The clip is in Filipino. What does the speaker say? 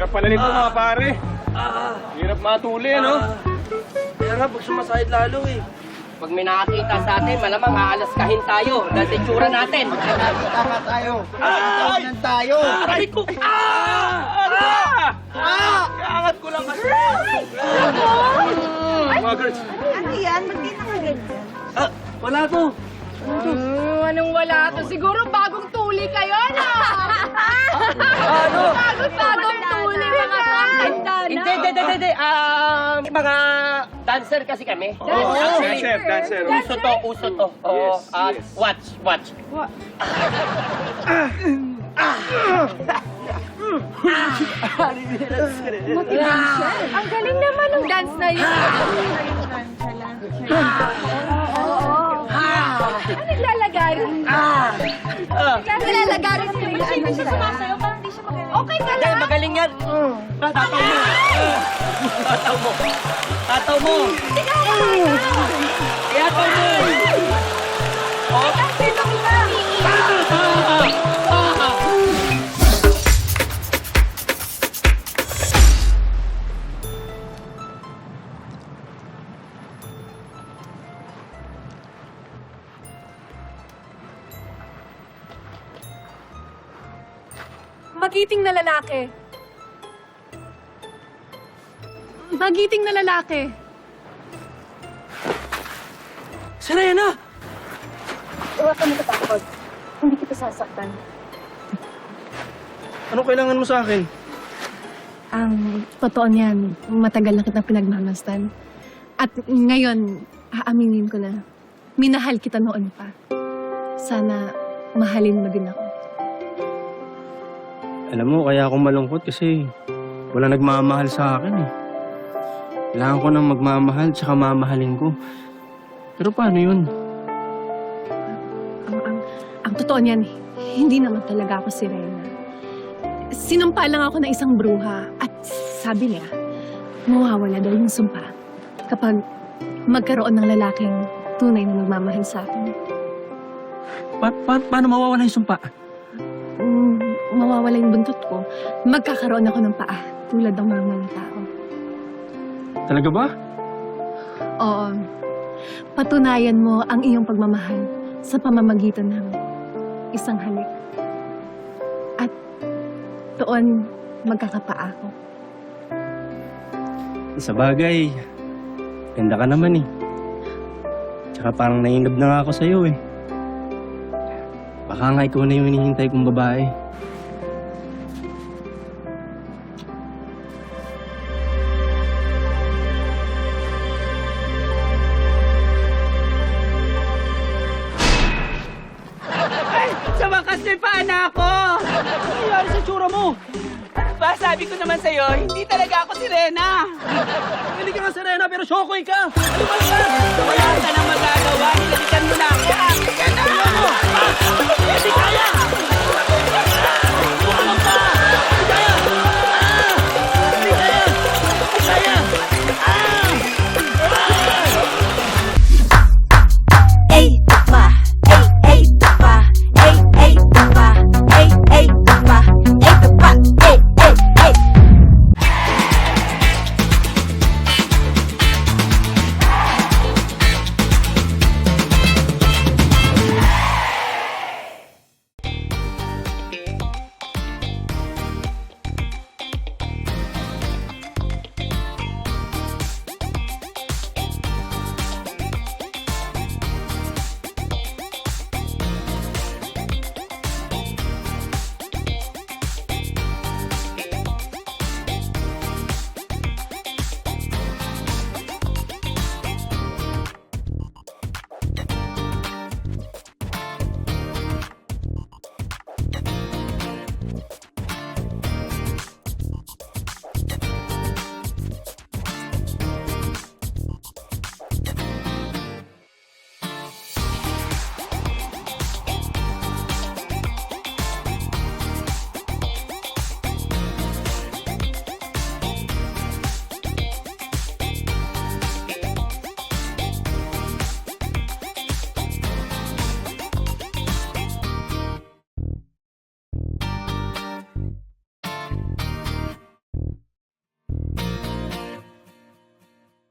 Hirap pala nito mga pare. Hirap matuli, ano? Kaya nga, pag sumasahid lalo eh. Pag may nakakita sa atin, malamang aalaskahin tayo dahil sa itsura natin. Tama tayo. Ay! tayo. Aray ko! Ah! Ah! Ah! Kaangat ko lang kasi. Mga girls. Ano yan? Ba't di nakaganyan? Ah, wala to. Hmm, anong wala to? Siguro bagong tuli kayo, no? Ano? Bagong bagong tuli, mga tanda na. Hindi, hindi, hindi, hindi. Ah, mga dancer kasi kami. Dancer, dancer. Uso to, uso to. Oo, Yes, ah, yes. watch, watch. Ang galing naman ng dance na yun. Ano naglalagay? Ah! Naglalagay rin siya. Ba't hindi siya sumasayaw? Parang hindi siya magaling. Okay ka lang. Magaling yan. Ah, Tataw mo. Tataw mo. Tataw mo. Tataw mo. Oh, Magiting na lalaki. Magiting na lalaki. Serena! Huwag ka matatakot. Hindi kita sasaktan. Anong kailangan mo sa akin? Ang totoo niyan, matagal na kitang pinagmamastan. At ngayon, aaminin ko na, minahal kita noon pa. Sana mahalin mo din ako. Alam mo, kaya ako malungkot kasi wala nagmamahal sa akin eh. Kailangan ko nang magmamahal tsaka mamahalin ko. Pero paano yun? Ang, ang, ang totoo niyan, hindi naman talaga ako si Rena. Sinumpa lang ako ng isang bruha at sabi niya, mawawala daw yung sumpa kapag magkaroon ng lalaking tunay na magmamahal sa akin. Pa- pa- paano mawawala yung sumpa? Mm, mawawala yung buntot ko. Magkakaroon ako ng paa tulad ng mga mga tao. Talaga ba? Oo. Patunayan mo ang iyong pagmamahal sa pamamagitan ng isang halik. At doon magkakapaa ako. Sa bagay, ganda ka naman eh. Tsaka parang nainab na nga ako sa'yo eh. Baka nga ikaw na yung hinihintay kong babae. May paana ako! Ano nangyari sa tsura mo? Ba, sabi ko naman sa'yo, hindi talaga ako si Rena. Hindi ka nga si Rena, pero Shokoy ka. Ano ba siya? Wala ka nang magagawa. Nilalikan mo na ako. Akin ka na! Hindi kaya!